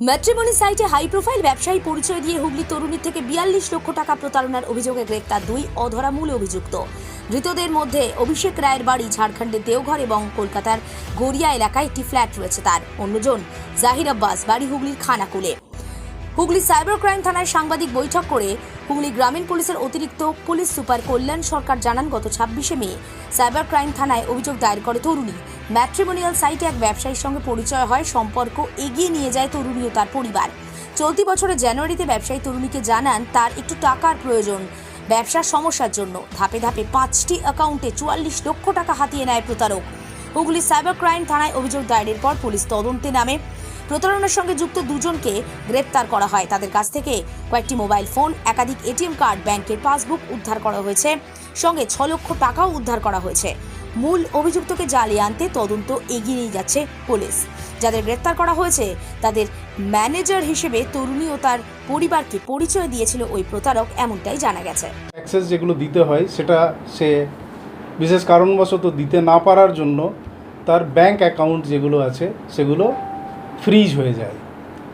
Matrimony সাইটে high profile ব্যবসায়ী পরিচয় দিয়ে হুগলি তরুণীর থেকে বিয়াল্লিশ লক্ষ টাকা প্রতারণার অভিযোগে গ্রেপ্তার দুই অধরা মূল অভিযুক্ত। ধৃতদের মধ্যে অভিষেক রায়ের বাড়ি ঝাড়খণ্ডের দেওঘর এবং কলকাতার গড়িয়া এলাকায় একটি ফ্ল্যাট রয়েছে তার। অন্যজন জাহির আব্বাস, বাড়ি হুগলির খানাকুলে। হুগলি সাইবার ক্রাইম থানায় সাংবাদিক বৈঠক করে হুগলি গ্রামীণ পুলিশের অতিরিক্ত পুলিশ সুপার কল্যাণ সরকার জানান, গত ছাব্বিশে মে সাইবার ক্রাইম থানায় অভিযোগ দায়ের করে তরুণী। ম্যাট্রিমোনিয়াল সাইটে এক ব্যবসায়ীর সঙ্গে পরিচয় হয়, সম্পর্ক এগিয়ে নিয়ে যায় তরুণী ও তার পরিবার। চলতি বছরের জানুয়ারিতে ব্যবসায়ী তরুণীকে জানান, তার একটু টাকার প্রয়োজন, ব্যবসার সমস্যার জন্য। ধাপে ধাপে পাঁচটি অ্যাকাউন্টে চুয়াল্লিশ লক্ষ টাকা হাতিয়ে নেয় প্রতারক। হুগলি সাইবার ক্রাইম থানায় অভিযোগ দায়েরের পর পুলিশ তদন্তে নামে। প্রতারণার সঙ্গে যুক্ত দুজনকে গ্রেপ্তার করা হয়। তাদের কাছ থেকে কয়েকটি মোবাইল ফোন, একাধিক এটিএম কার্ড, ব্যাংকের পাসবুক উদ্ধার করা হয়েছে। সঙ্গে ছ লক্ষ টাকাও উদ্ধার করা হয়েছে। মূল অভিযুক্তকে জ্বালিয়ে আনতে তদন্ত এগিয়ে যাচ্ছে পুলিশ। যাদের গ্রেপ্তার করা হয়েছে, তাদের ম্যানেজার হিসেবে তরুণী ও তার পরিবারকে পরিচয় দিয়েছিল ওই প্রতারক, এমনটাই জানা গেছে। অ্যাক্সেস যেগুলো দিতে হয়, সেটা সে বিশেষ কারণবশত দিতে না পারার জন্য তার ব্যাংক অ্যাকাউন্ট যেগুলো আছে, সেগুলো ফ্রিজ হয়ে যায়।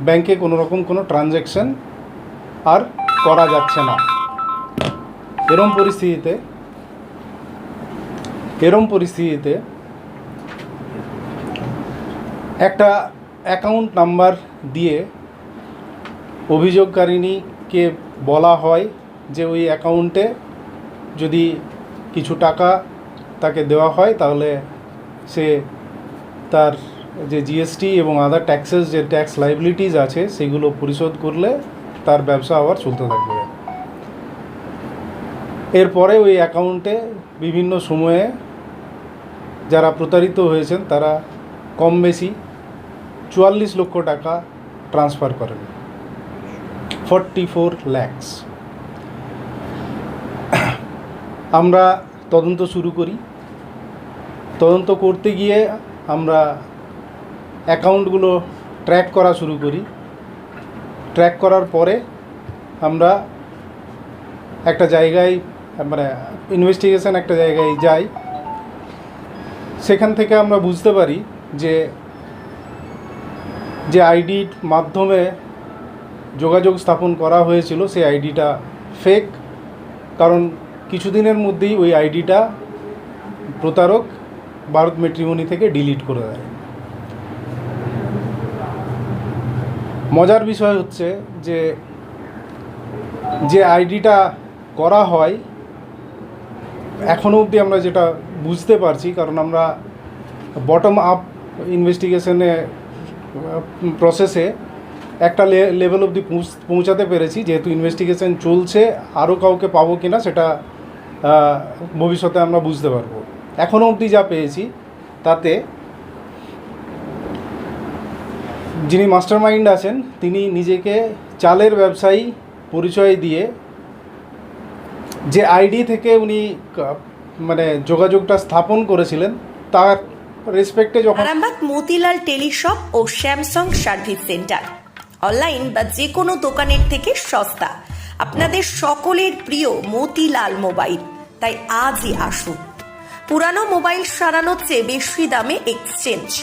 ব্যাংকে কোনো রকম কোনো ট্রানজ্যাকশন আর করা যাচ্ছে না। এরম পরিস্থিতিতে এরম পরিস্থিতিতে একটা অ্যাকাউন্ট নাম্বার দিয়ে অভিযোগকারিণীকে বলা হয় যে ওই অ্যাকাউন্টে যদি কিছু টাকা তাকে দেওয়া হয়, তাহলে সে তার যে জিএসটি এবং আদার ট্যাক্সেস যে ট্যাক্স লাইবিলিটিস আছে, সেগুলো পরিশোধ করলে তার ব্যবসা আবার চলতে থাকবে। এরপরে ওই অ্যাকাউন্টে বিভিন্ন সময়ে যারা প্রতারিত হয়েছেন, তারা কম বেশি চুয়াল্লিশ লক্ষ টাকা ট্রান্সফার করেন। ফর্টি ফোর ল্যাক্স আমরা তদন্ত শুরু করি। তদন্ত করতে গিয়ে আমরা অ্যাকাউন্টগুলো ট্র্যাক করা শুরু করি। ট্র্যাক করার পরে আমরা একটা জায়গায় মানে ইনভেস্টিগেশন একটা জায়গায় যাই। সেখান থেকে আমরা বুঝতে পারি যে যে আইডির মাধ্যমে যোগাযোগ স্থাপন করা হয়েছিল, সেই আইডিটা ফেক কারণ কিছুদিনের মধ্যেই ওই আইডিটা প্রতারক ভারত মেট্রিমনি থেকে ডিলিট করে দেয়। মজার বিষয় হচ্ছে যে যে আইডিটা করা হয় এখনও অবধি আমরা যেটা বুঝতে পারছি, কারণ আমরা বটম আপ ইনভেস্টিগেশনে প্রসেসে একটা লেভেল অবধি পৌঁছ- পৌঁছাতে পেরেছি, যেহেতু ইনভেস্টিগেশন চলছে আরও কাউকে পাবো কি না সেটা ভবিষ্যতে আমরা বুঝতে পারব। এখনও অবধি যা পেয়েছি, তাতে যিনি মাস্টার মাইন্ড আছেন, তিনি নিজেকে চালের ব্যবসায়ী পরিচয় দিয়ে যে আইডি থেকে উনি মানে যোগাযোগটা স্থাপন করেছিলেন, তার রেসপেক্টে যখন আরামবাগ মতিলাল টেলিশপ ও স্যামসাং সার্ভিস সেন্টার। অনলাইন বা যে কোনো দোকানের থেকে সস্তা। আপনাদের সকলের প্রিয় মতিলাল মোবাইল। তাই আজই আসুন। পুরানো মোবাইল সারানোর চেয়ে বেশি দামে এক্সচেঞ্জ।